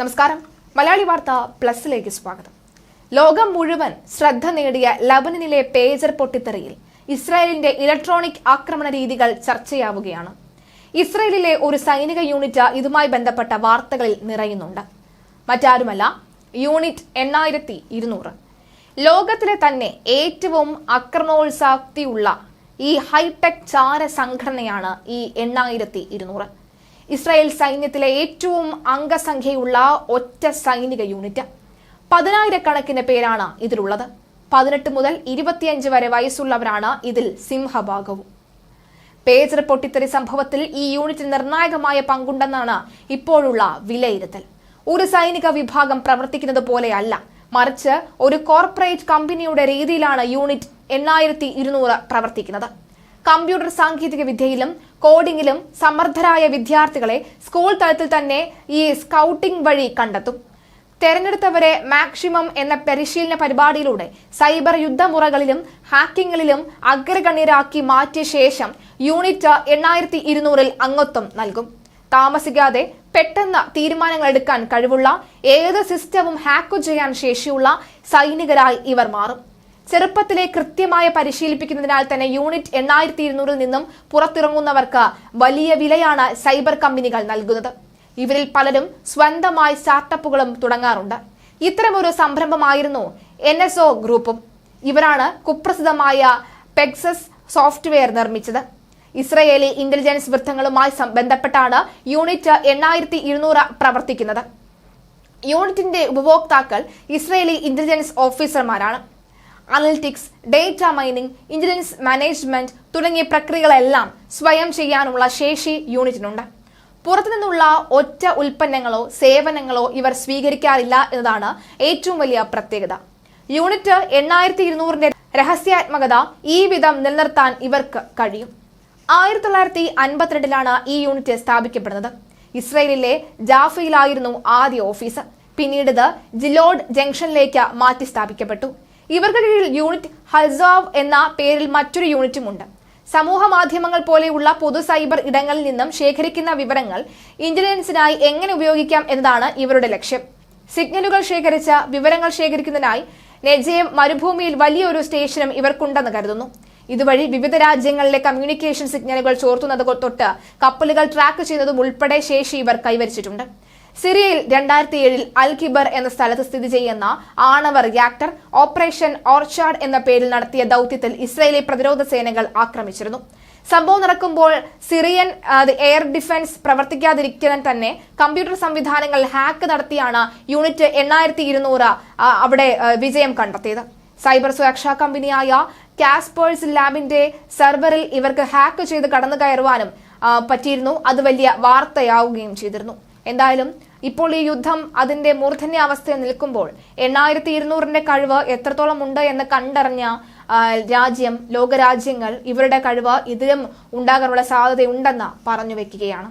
നമസ്കാരം. മലയാളി വാർത്ത പ്ലസിലേക്ക് സ്വാഗതം. ലോകം മുഴുവൻ ശ്രദ്ധ നേടിയ ലബനിലെ പേജർ പൊട്ടിത്തെറിയിൽ ഇസ്രായേലിന്റെ ഇലക്ട്രോണിക് ആക്രമണ രീതികൾ ചർച്ചയാവുകയാണ്. ഇസ്രായേലിലെ ഒരു സൈനിക യൂണിറ്റ് ഇതുമായി ബന്ധപ്പെട്ട വാർത്തകളിൽ നിറയുന്നുണ്ട്. മറ്റാരുമല്ല യൂണിറ്റ് എണ്ണായിരത്തി ഇരുന്നൂറ് ലോകത്തിലെ തന്നെ ഏറ്റവും ആക്രമണോത്സാക്തിയുള്ള ഈ ഹൈടെക് ചാര സംഘടനയാണ് ഈ എണ്ണായിരത്തി ഇരുന്നൂറ് ഇസ്രായേൽ സൈന്യത്തിലെ ഏറ്റവും അംഗസംഖ്യയുള്ള ഒറ്റ സൈനിക യൂണിറ്റ്. പതിനായിരക്കണക്കിന് പേരാണ് ഇതിലുള്ളത്. പതിനെട്ട് മുതൽ ഇരുപത്തിയഞ്ച് വരെ വയസ്സുള്ളവരാണ് ഇതിൽ സിംഹഭാഗവും. പേജർ പൊട്ടിത്തെറി സംഭവത്തിൽ ഈ യൂണിറ്റിന് നിർണായകമായ പങ്കുണ്ടെന്നാണ് ഇപ്പോഴുള്ള വിലയിരുത്തൽ. ഒരു സൈനിക വിഭാഗം പ്രവർത്തിക്കുന്നത് പോലെയല്ല. മറിച്ച് ഒരു കോർപ്പറേറ്റ് കമ്പനിയുടെ രീതിയിലാണ് യൂണിറ്റ് എണ്ണായിരത്തി പ്രവർത്തിക്കുന്നത്. കമ്പ്യൂട്ടർ സാങ്കേതിക വിദ്യയിലും കോഡിംഗിലും സമർത്ഥരായ വിദ്യാർത്ഥികളെ സ്കൂൾ തലത്തിൽ തന്നെ ഈ സ്കൗട്ടിംഗ് വഴി കണ്ടെത്തും. തെരഞ്ഞെടുത്തവരെ മാക്സിമം എന്ന പരിശീലന പരിപാടിയിലൂടെ സൈബർ യുദ്ധമുറകളിലും ഹാക്കിങ്ങിലും അഗ്രഗണ്യരാക്കി മാറ്റിയ ശേഷം യൂണിറ്റ് എണ്ണായിരത്തി ഇരുന്നൂറിൽ അംഗത്വം നൽകും. താമസിക്കാതെ പെട്ടെന്ന് തീരുമാനങ്ങൾ എടുക്കാൻ കഴിവുള്ള ഏത് സിസ്റ്റവും ഹാക്ക് ചെയ്യാൻ ശേഷിയുള്ള സൈനികരായി ഇവർ മാറും. ചെറുപ്പത്തിലെ കൃത്യമായ പരിശീലിപ്പിക്കുന്നതിനാൽ തന്നെ യൂണിറ്റ് എണ്ണായിരത്തി ഇരുന്നൂറിൽ നിന്നും പുറത്തിറങ്ങുന്നവർക്ക് വലിയ വിലയാണ് സൈബർ കമ്പനികൾ നൽകുന്നത്. ഇവരിൽ പലരും സ്വന്തമായി സ്റ്റാർട്ടപ്പുകളും തുടങ്ങാറുണ്ട്. ഇത്തരമൊരു സംരംഭമായിരുന്നു എൻ എസ് ഒ ഗ്രൂപ്പും. ഇവരാണ് കുപ്രസിദ്ധമായ പെക്സസ് സോഫ്റ്റ്വെയർ നിർമ്മിച്ചത്. ഇസ്രയേലി ഇന്റലിജൻസ് വൃത്തങ്ങളുമായി ബന്ധപ്പെട്ടാണ് യൂണിറ്റ് എണ്ണായിരത്തി ഇരുന്നൂറ് പ്രവർത്തിക്കുന്നത്. യൂണിറ്റിന്റെ ഉപഭോക്താക്കൾ Israeli intelligence ഓഫീസർമാരാണ്. Analytics data mining intelligence management തുടങ്ങിയ പ്രക്രിയകളെല്ലാം സ്വയം ചെയ്യാനുള്ള ശേഷി യൂണിറ്റിനുണ്ട്. പുറത്തുനിന്നുള്ള ഒറ്റ ഉൽപ്പന്നങ്ങളോ സേവനങ്ങളോ ഇവർ സ്വീകരിക്കാറില്ല എന്നതാണ് ഏറ്റവും വലിയ പ്രത്യേകത. യൂണിറ്റ് എണ്ണായിരത്തി ഇരുന്നൂറിന്റെ രഹസ്യാത്മകത ഈ വിധം നിലനിർത്താൻ ഇവർക്ക് കഴിയും. ആയിരത്തി തൊള്ളായിരത്തി അൻപത്തിരണ്ടിലാണ് ഈ യൂണിറ്റ് സ്ഥാപിക്കപ്പെടുന്നത്. ഇസ്രയേലിലെ ജാഫയിലായിരുന്നു ആദ്യ ഓഫീസ്. പിന്നീട് ജിലോഡ് ജംഗ്ഷനിലേക്ക് മാറ്റി സ്ഥാപിക്കപ്പെട്ടു ഇവർക്ക് കീഴിൽ യൂണിറ്റ് ഹൽസോവ് എന്ന പേരിൽ മറ്റൊരു യൂണിറ്റുമുണ്ട്. സമൂഹ മാധ്യമങ്ങൾ പോലെയുള്ള പൊതു സൈബർ ഇടങ്ങളിൽ നിന്നും ശേഖരിക്കുന്ന വിവരങ്ങൾ ഇന്റലിജൻസിനായി എങ്ങനെ ഉപയോഗിക്കാം എന്നതാണ് ഇവരുടെ ലക്ഷ്യം. സിഗ്നലുകൾ ശേഖരിച്ച വിവരങ്ങൾ ശേഖരിക്കുന്നതിനായി നെജയം മരുഭൂമിയിൽ വലിയൊരു സ്റ്റേഷനും ഇവർക്കുണ്ടെന്ന് കരുതുന്നു. ഇതുവഴി വിവിധ രാജ്യങ്ങളിലെ കമ്മ്യൂണിക്കേഷൻ സിഗ്നലുകൾ ചോർത്തുന്നത് തൊട്ട് കപ്പലുകൾ ട്രാക്ക് ചെയ്യുന്നതും ഉൾപ്പെടെ ശേഷി ഇവർ കൈവരിച്ചിട്ടുണ്ട്. സിറിയയിൽ രണ്ടായിരത്തി ഏഴിൽ അൽ കിബർ എന്ന സ്ഥലത്ത് സ്ഥിതി ചെയ്യുന്ന ആണവ റിയാക്ടർ ഓപ്പറേഷൻ ഓർച്ചാർഡ് എന്ന പേരിൽ നടത്തിയ ദൌത്യത്തിൽ ഇസ്രയേലി പ്രതിരോധ സേനകൾ ആക്രമിച്ചിരുന്നു. സംഭവം നടക്കുമ്പോൾ സിറിയൻ എയർ ഡിഫൻസ് പ്രവർത്തിക്കാതിരിക്കാൻ തന്നെ കമ്പ്യൂട്ടർ സംവിധാനങ്ങൾ ഹാക്ക് നടത്തിയാണ് യൂണിറ്റ് എണ്ണായിരത്തി ഇരുന്നൂറ് അവിടെ വിജയം കണ്ടെത്തിയത്. സൈബർ സുരക്ഷാ കമ്പനിയായ കാസ്പേഴ്സ് ലാബിന്റെ സെർവറിൽ ഇവർക്ക് ഹാക്ക് ചെയ്ത് കടന്നു കയറുവാനും പറ്റിയിരുന്നു. അത് വലിയ വാർത്തയാവുകയും ചെയ്തിരുന്നു. എന്തായാലും ഇപ്പോൾ ഈ യുദ്ധം അതിന്റെ മൂർധന്യാവസ്ഥയിൽ നിൽക്കുമ്പോൾ എണ്ണായിരത്തി ഇരുന്നൂറിന്റെ കഴിവ് എത്രത്തോളം ഉണ്ട് എന്ന് കണ്ടറിഞ്ഞ രാജ്യം ലോകരാജ്യങ്ങൾ ഇവരുടെ കഴിവ് ഇതിലും ഉണ്ടാകാനുള്ള സാധ്യതയുണ്ടെന്ന് പറഞ്ഞു വെക്കുകയാണ്.